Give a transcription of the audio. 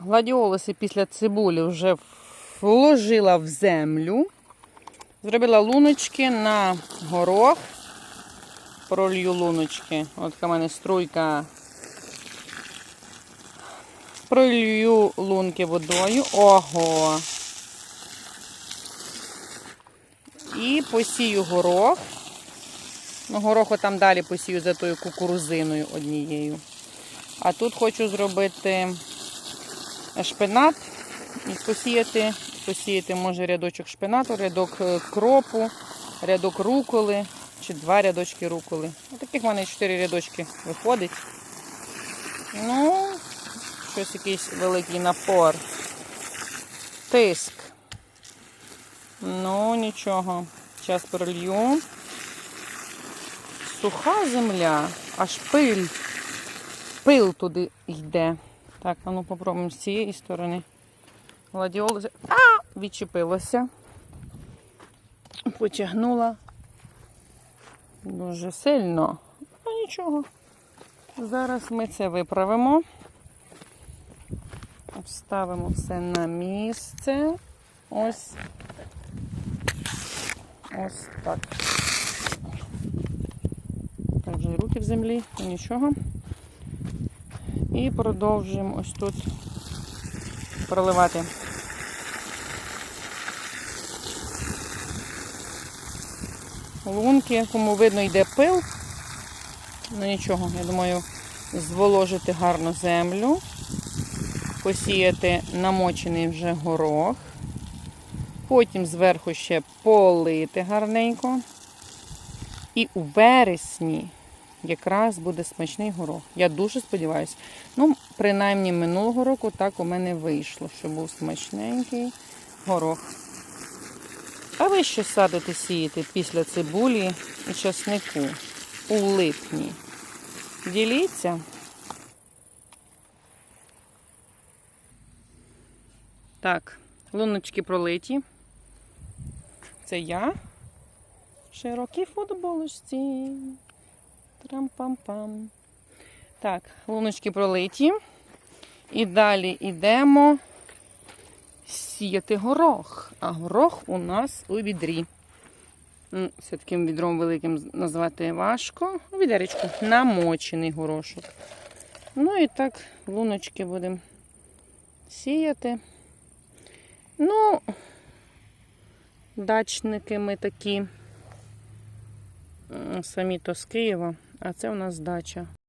Гладіолуси після цибулі вже вложила в землю. Зробила луночки на горох. Пролью луночки. От в мене струйка. Пролью лунки водою. Ого. І посію горох. Ну, гороху там далі посію за тою кукурузиною однією. А тут хочу зробити шпинат і посіяти, посіяти може рядочок шпинату, рядок е, кропу, рядок руколи чи два рядочки руколи. Таких в мене чотири рядочки виходить. Ну, щось якийсь великий напор. Тиск. Ну, нічого. Зараз пролью. Суха земля, аж пиль. Пил туди йде. Так, а ну попробуємо з цієї сторони. Гладіолуси. А! Відчепилося. Потягнула дуже сильно. Ну нічого. Зараз ми це виправимо. Вставимо все на місце. Ось. Ось так. Так, і руки в землі, нічого. І продовжуємо ось тут проливати. Лунки, кому видно, йде пил. Ну нічого, я думаю, зволожити гарно землю, посіяти намочений вже горох, потім зверху ще полити гарненько. І у вересні якраз буде смачний горох. Я дуже сподіваюся. Ну, принаймні минулого року так у мене вийшло, що був смачненький горох. А ви що садите сієте після цибулі і часнику у липні? Діліться. Так, луночки пролиті. Це я в широкій футболочці. Трам-пам-пам. Так, луночки пролиті. І далі йдемо сіяти горох. А горох у нас у відрі. Все таким відром великим назвати важко. У відеречку намочений горошок. Ну і так, луночки будемо сіяти. Ну, дачники ми такі. Самі то з Києва, а це у нас дача.